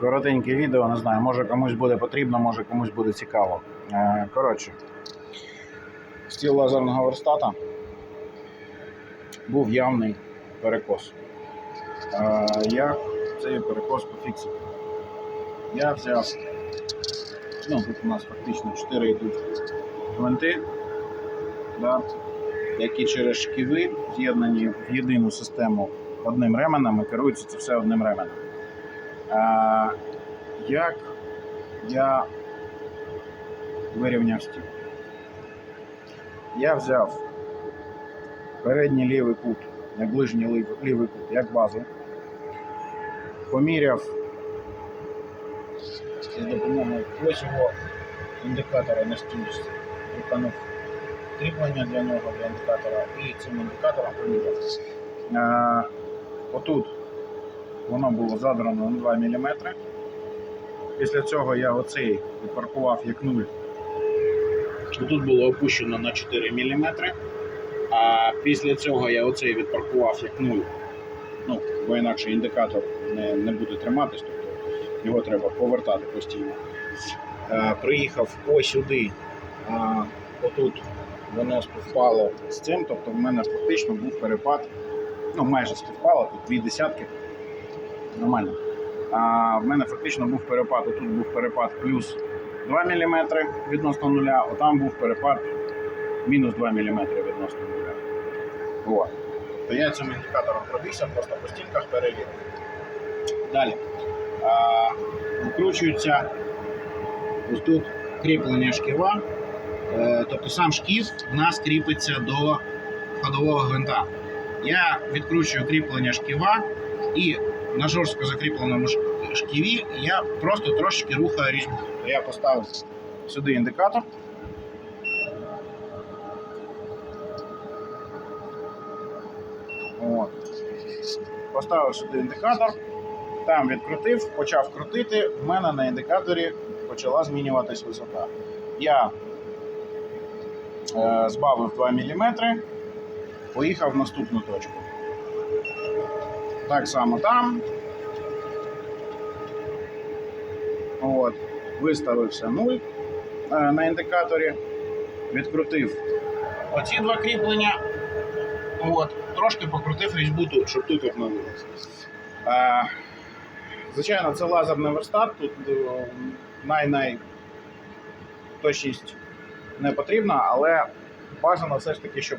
Коротеньке відео, не знаю, може комусь буде потрібно, може комусь буде цікаво. Е, Коротше, стіл лазерного верстата був явний перекос. Е, Як цей перекос пофіксити? Я взяв, ну тут у нас фактично 4 йдуть гвинти, да, які через шківи з'єднані в єдину систему одним ременем і керується це все одним ременем. Як я вирівняв стіл? Я взяв передній лівий кут, як ближній лівий, кут, як базу, поміряв з допомогою його індикатора на стільці, виконав кріплення для нього для індикатора і цим індикатором поміряв. Отут воно було задрано на 2 мм. Після цього я оцей відпаркував як 0. Тут було опущено на 4 мм. А після цього я оцей відпаркував як 0. Ну, бо інакше індикатор не, не буде триматись, тобто його треба повертати постійно. Е, приїхав ось сюди, а, отут воно співпало з цим, тобто в мене фактично був перепад, ну майже співпало, тут дві десятки нормально. А в мене фактично був перепад. Тут був перепад плюс 2 мм відносно нуля, а там був перепад мінус 2 мм відносно нуля. От. То я цим індикатором пробігся, просто по стінках перевірив. Далі. А, викручується ось тут кріплення шківа. Е, тобто сам шків в нас кріпиться до ходового гвинта. Я відкручую кріплення шківа і на жорстко закріпленому шківі я просто трошечки рухаю різьбу. Я поставив сюди індикатор. От. Поставив сюди індикатор, там відкрутив, почав крутити. В мене на індикаторі почала змінюватись висота. Я е, збавив 2 мм, поїхав в наступну точку. Так само там. От. Виставився 0 е, на індикаторі, відкрутив оці два кріплення. От. Трошки покрутив різьбу тут, щоб тут обновилося. Е, звичайно, це лазерний верстат, тут е, най-най точність не потрібна, але бажано все ж таки, щоб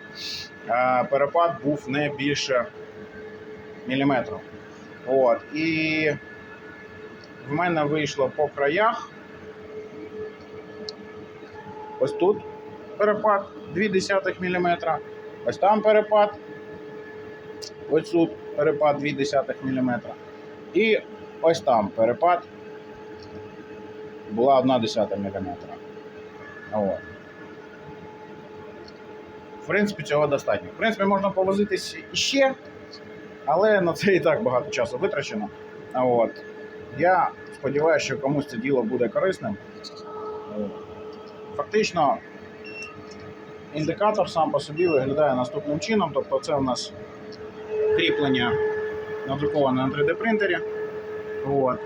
перепад був не більше міліметру. От. І в мене вийшло по краях. Ось тут перепад 0,2 мм. Ось там перепад. Ось тут перепад 0,2 мм. І ось там перепад була 1,1 мм. От. В принципі, цього достатньо. В принципі, можна повозитись іще, але на це і так багато часу витрачено. От. Я сподіваюся, що комусь це діло буде корисним. Фактично, індикатор сам по собі виглядає наступним чином. Тобто, це у нас кріплення надруковане на 3D принтері. От.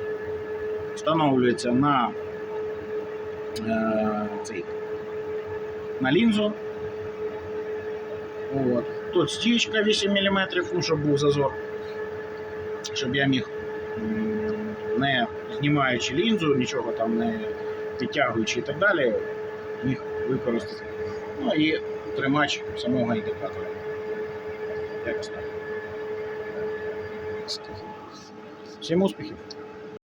Встановлюється на, е, цей, на лінзу. От. Тут стічка 8 мм, ну, щоб був зазор, щоб я міг, не знімаючи лінзу, нічого там не підтягуючи і так далі, міг використати. Ну і тримач самого індикатора. Якось так. Всім успіхів!